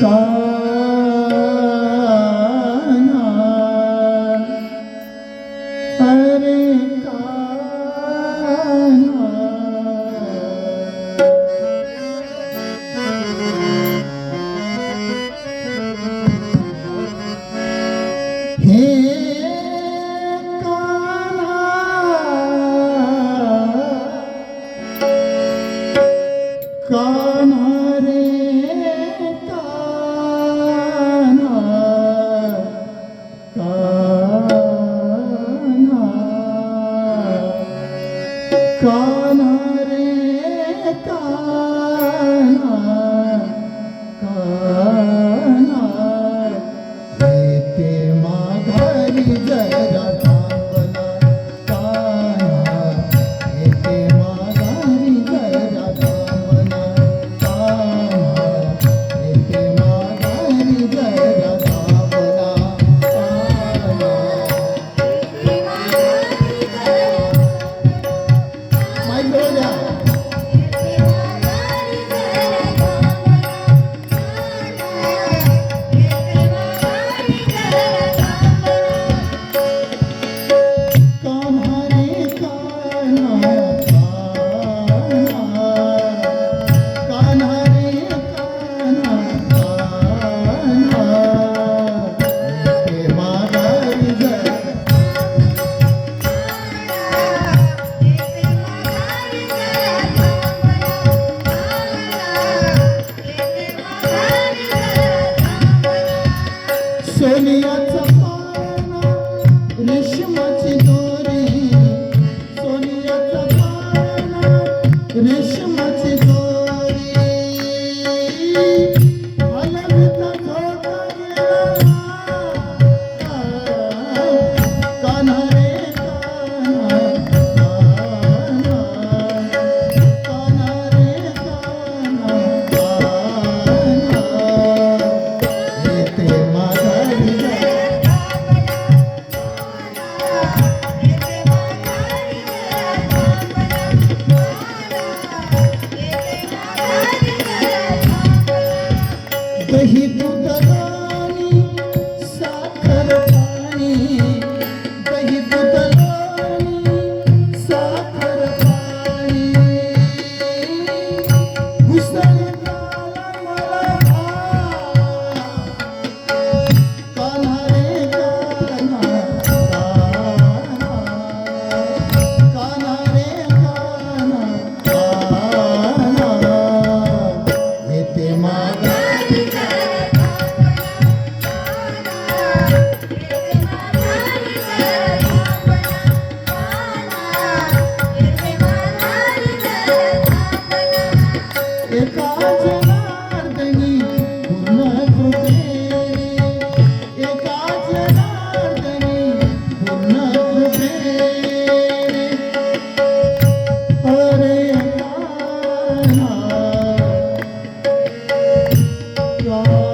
Kanha, Hare काना रे काना काना देते माधरी जय Hallelujah. कही तो Lord.